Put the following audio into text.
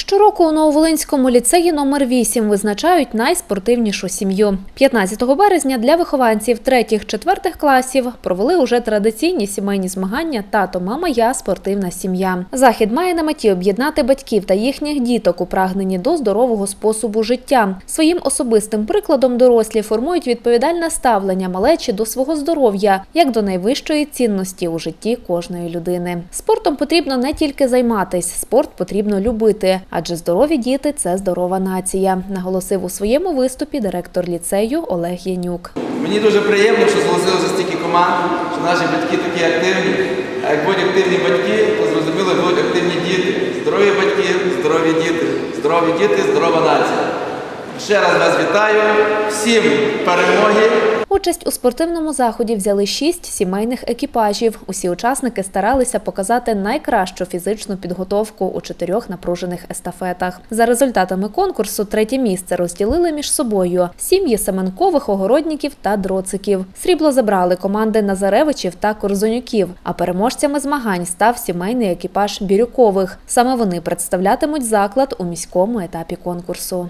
Щороку у Нововолинському ліцеї номер 8 визначають найспортивнішу сім'ю. 15 березня для вихованців 3-4 класів провели уже традиційні сімейні змагання Тато, мама, я спортивна сім'я. Захід має на меті об'єднати батьків та їхніх діток у прагненні до здорового способу життя. Своїм особистим прикладом дорослі формують відповідальне ставлення малечі до свого здоров'я як до найвищої цінності у житті кожної людини. Спортом потрібно не тільки займатись, спорт потрібно любити, адже здорові діти це здорова нація, наголосив у своєму виступі директор ліцею Олег Янюк. Мені дуже приємно, що зголосилося стільки команд, що наші батьки такі активні. А як будуть активні батьки, то зрозуміло будуть активні діти. Здорові батьки, здорові діти, здорові діти, здорова нація. Ще раз вас вітаю, всім перемоги. Участь у спортивному заході взяли шість сімейних екіпажів. Усі учасники старалися показати найкращу фізичну підготовку у чотирьох напружених естафетах. За результатами конкурсу третє місце розділили між собою сім'ї Семенкових, Огородників та Дроциків. Срібло забрали команди Назаревичів та Корзонюків. А переможцями змагань став сімейний екіпаж Бірюкових. Саме вони представлятимуть заклад у міському етапі конкурсу.